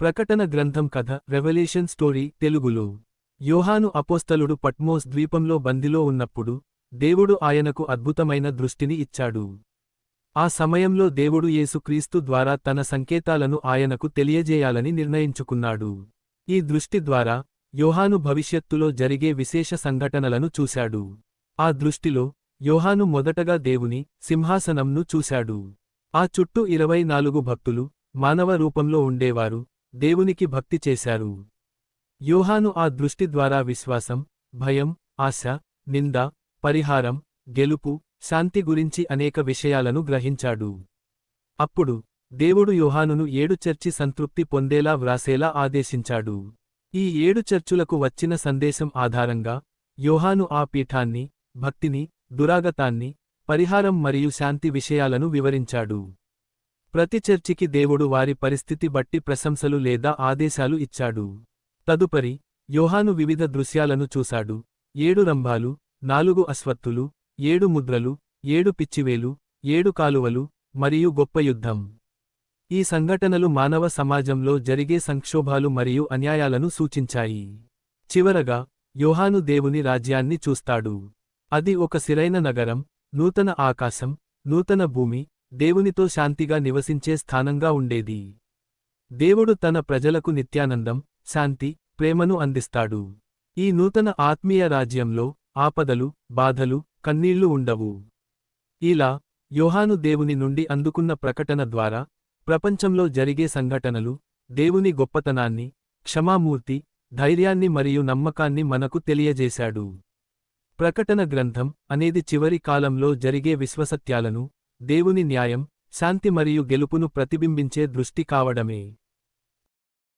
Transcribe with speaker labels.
Speaker 1: ప్రకటన గ్రంథం కథ రెవల్యూషన్ స్టోరీ తెలుగులో. యోహాను అపోస్తలుడు పట్మోస్ ద్వీపంలో బందిలో ఉన్నప్పుడు దేవుడు ఆయనకు అద్భుతమైన దృష్టిని ఇచ్చాడు. ఆ సమయంలో దేవుడు యేసుక్రీస్తు ద్వారా తన సంకేతాలను ఆయనకు తెలియజేయాలని నిర్ణయించుకున్నాడు. ఈ దృష్టి ద్వారా యోహాను భవిష్యత్తులో జరిగే విశేష సంఘటనలను చూశాడు. ఆ దృష్టిలో యోహాను మొదటగా దేవుని సింహాసనంను చూశాడు. ఆ చుట్టూ ఇరవై నాలుగు భక్తులు మానవ రూపంలో ఉండేవారు దేవునికి భక్తి చేశారు. యోహాను ఆ దృష్టి ద్వారా విశ్వాసం భయం ఆశ నింద పరిహారం గెలుపు శాంతి గురించి అనేక విషయాలను గ్రహించాడు. అప్పుడు దేవుడు యోహానును ఏడు చర్చి సంతృప్తి పొందేలా వ్రాసేలా ఆదేశించాడు. ఈ ఏడు చర్చులకు వచ్చిన సందేశం ఆధారంగా యోహాను ఆ పీఠాన్ని భక్తిని దురాగతాన్ని పరిహారం మరియు శాంతి విషయాలను వివరించాడు. ప్రతి చర్చికి దేవుడు వారి పరిస్థితి బట్టి ప్రశంసలు లేదా ఆదేశాలు ఇచ్చాడు. తదుపరి యోహాను వివిధ దృశ్యాలను చూశాడు. ఏడు రంభాలు నాలుగు అశ్వత్తులు ఏడు ముద్రలు ఏడు పిచ్చివేలు ఏడు కాలువలు మరియు గొప్ప యుద్ధం. ఈ సంఘటనలు మానవ సమాజంలో జరిగే సంక్షోభాలు మరియు అన్యాయాలను సూచించాయి. చివరగా యోహాను దేవుని రాజ్యాన్ని చూస్తాడు. అది ఒక సిరైన నగరం నూతన ఆకాశం నూతన భూమి దేవునితో శాంతిగా నివసించే స్థానంగా ఉండేది. దేవుడు తన ప్రజలకు నిత్యానందం శాంతి ప్రేమను అందిస్తాడు. ఈ నూతన ఆత్మీయ రాజ్యంలో ఆపదలు బాధలు కన్నీళ్ళు ఉండవు. ఇలా యోహాను దేవుని నుండి అందుకున్న ప్రకటన ద్వారా ప్రపంచంలో జరిగే సంఘటనలు దేవుని గొప్పతనాన్ని క్షమామూర్తి ధైర్యాన్ని మరియు నమ్మకాన్ని మనకు తెలియజేశాడు. ప్రకటన గ్రంథం అనేది చివరి కాలంలో జరిగే విశ్వసత్యాలను దేవుని న్యాయం శాంతి మరియు గెలుపును ప్రతిబింబించే దృష్టి కావడమే.